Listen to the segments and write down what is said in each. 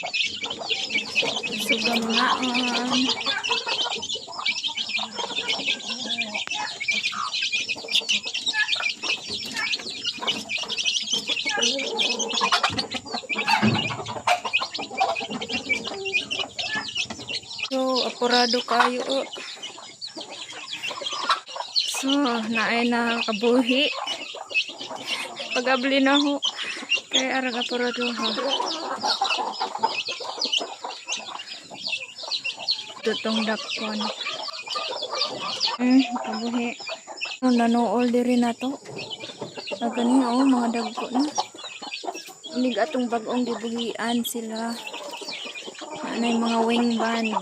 Suga mga on. So, apurado kayo. oh. So, naay na kabuhi. Pag-abli na ho. Kaya arag apurado ha. Tutong dakon. Hmm, kabuhi. Oh, nanool diri na to. Na gani oh, mga dagko na. Inig atong bagong gibuhian sila. Anay mga wing band.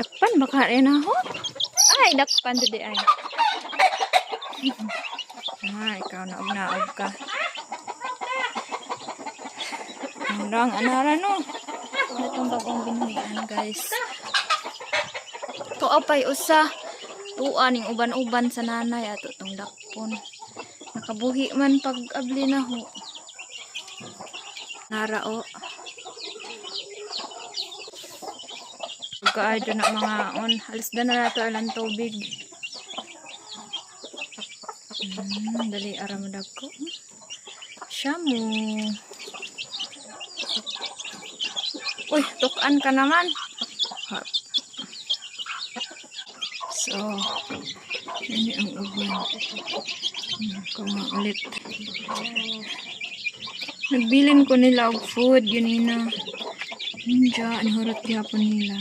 Dakpan baka rin ako. Ay, dakpan dito ay. Ah, ikaw na naog ka. Ang anara no. Itong bagong binuhian guys. Tuapay usa. Tuan ning uban-uban sa nanay ato tong dakpon. Nakabuhi man pag abli na ho. Narao. Kaay na mga on. Alis na na nato alang tubig. Hmm, dali aramudag ko. Shamu. Uy, tukan ka naman. So, ini ang uban. Hmm, Kuma ulit. Nagbilin ko nila og food, yun ina. Ninja, anihurot gyapon nila.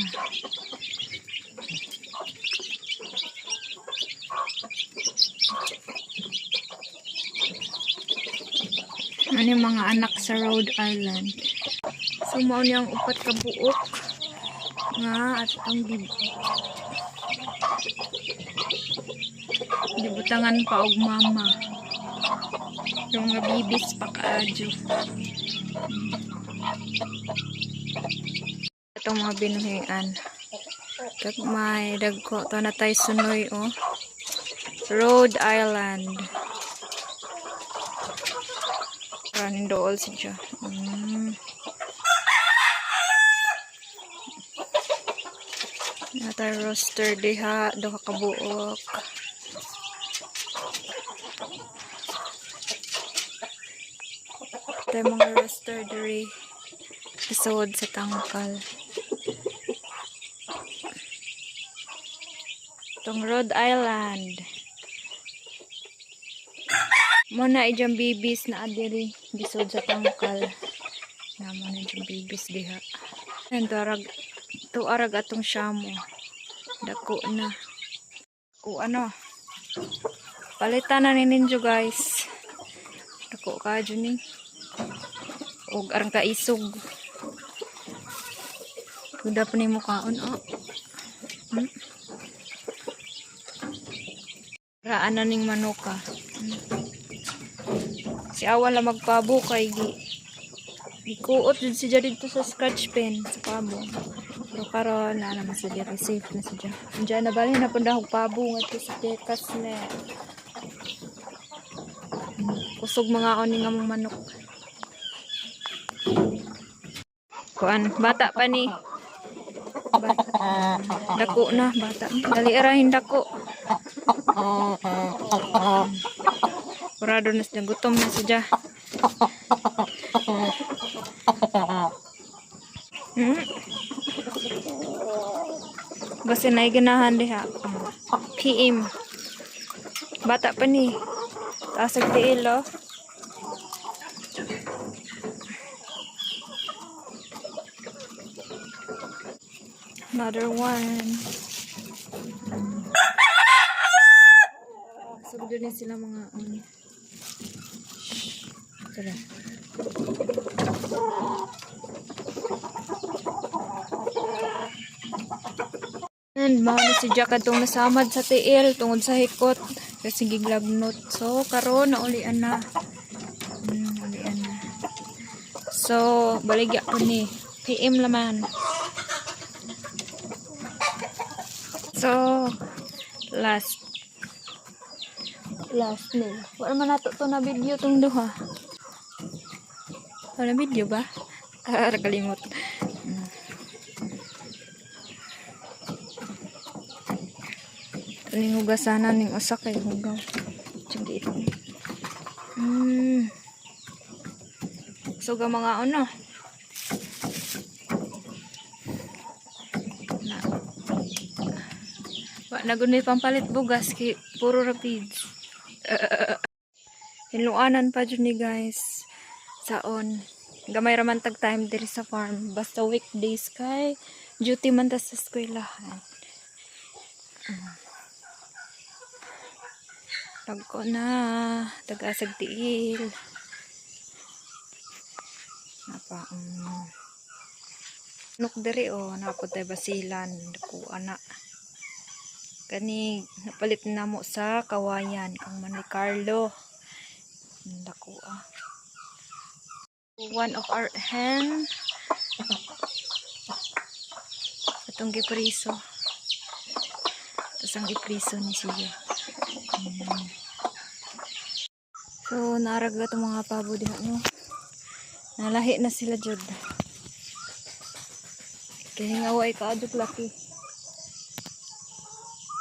Ano yung mga anak sa Rhode Island. So, mao niyang upat ka buok nga at ang gib gibutangan pa og mama. Yung nga bibis pa kaadyo. Itong mga binuhian. Kag may dagko to na tay sunoy oh. Rhode Island. Dool siya. Mm. Nata roaster diha do ka. Ito yung mga roaster diri isod sa tangkal. Itong Rhode Island. Muna ijang bibis na adiri gisod sa tangkal. Na mo na ijang bibis diha. Yan to arag to arag atong syamo. Dako na. O ano? Palitan na ni ninyo guys. Dako ka dyan eh. Og arang ka isog. Kuda pa ni mukhaon oh. Hmm? Raan na ning manuka. Hmm. Si Awa la magpabo kay gi Ikuot din siya dito sa scratch pen sa pabo. Pero karon na naman siya diri safe na siya. Diyan na bali na punda og pabo nga sa tekas na. Kusog mga oni nga mong manok. Kuan, bata pa ni. Ba- dako na, bata. Dali arahin dako. Kurado na siya, gutom na siya. Kasi na ganahan diha. PM. Bata pa ni. Taas tiil, oh. Another one. So, doon sila mga um, Tara. And mao si Jack atong nasamad sa tiil tungod sa hikot kasi giglagnot. So karon naulian na. Hmm, naulian na. So baligya ko ni PM laman. So last last nila. Wala man nato to na video tong duha. Wala video ba? Ah, kalimot. Kaling hugasanan ning usa kay hugaw. Sige ito. Hmm. So, ga mga ano. Na. Wa na gud may pampalit bugas kay puro rapids. Hinuanan pa dyan ni guys. Saon. Gamay raman tag time diri sa farm. Basta weekdays kay duty man ta sa eskwelahan. Tagko na. Tagasag tiil. Napa, um, Nuk diri o, oh, napod tayo basilan. Dako ana. Kani, napalit na mo sa kawayan. Kang Manay Carlo. Dako ah. One of our hen. Itong gipriso. Tapos ang gipriso ni siya. So, naaragla itong mga pabo diha no. Nalahi na sila jud. Kaya nga way kaadok laki.